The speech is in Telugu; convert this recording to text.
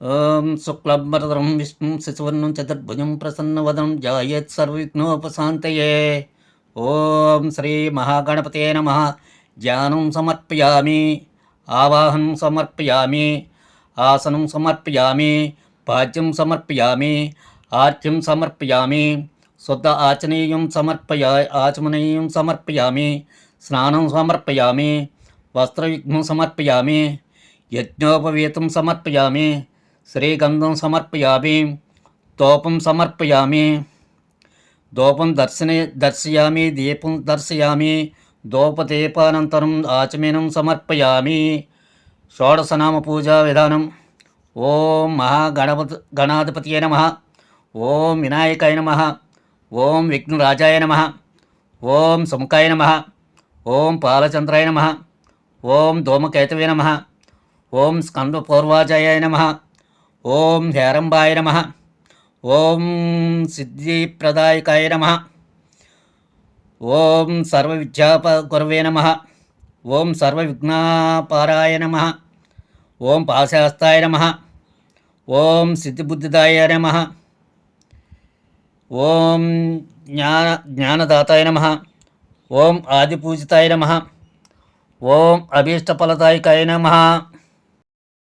ఓం శుక్లభరతరం విష్ణు శశివర్ణం చతుర్భుజం ప్రసన్నవదనం జాయేత్ సర్వవిఘ్నోపశాంతయే. ఓం శ్రీ మహాగణపతే నమ. ధ్యానం సమర్పయామి ఆవాహనం సమర్పయామి ఆసనం సమర్పయామి పాద్యం సమర్పయామి ఆర్ఘ్యం సమర్పయామి శుద్ధ ఆచనీయం సమర్పయా ఆచమనీయం సమర్పయామి స్నానం సమర్పయామి వస్త్రవిఘ్నం సమర్పయామి యజ్ఞోపవీతం సమర్పయామి శ్రీగంధం సమర్పయామి తోపం సమర్పయామి దోపం దర్శనే దర్శయామి దీపం దర్శయామి దోపదీపానంతరం ఆచమనం సమర్పయామి. షోడశనామ పూజా విధానం. ఓం మహాగణపతి గణాధిపతియే నమ. ఓం వినాయకాయ నమ. ఓం విఘ్నరాజాయ నమ. ఓం సుముఖాయ నమ. ఓం పాలచంద్రాయ నమ. ఓం ధూమకేతవే నమ. ఓం స్కందపూర్వాజాయ నమ. ఓం హేరంబాయ నమ. ఓం సిద్ధిప్రదాయకాయ నమ. ఓం సర్వ గురవే నమ. ఓం సర్వ విఘ్నాపారాయ నమ. ఓం పాశాస్తాయ నమ. ఓం సిద్ధిబుద్ధిదాయ నమ. ఓం జ్ఞాన జ్ఞానదాతాయ నమ. ఓం ఆదిపూజితాయ నమ. ఓం అభీష్టఫలదాయకాయ నమ.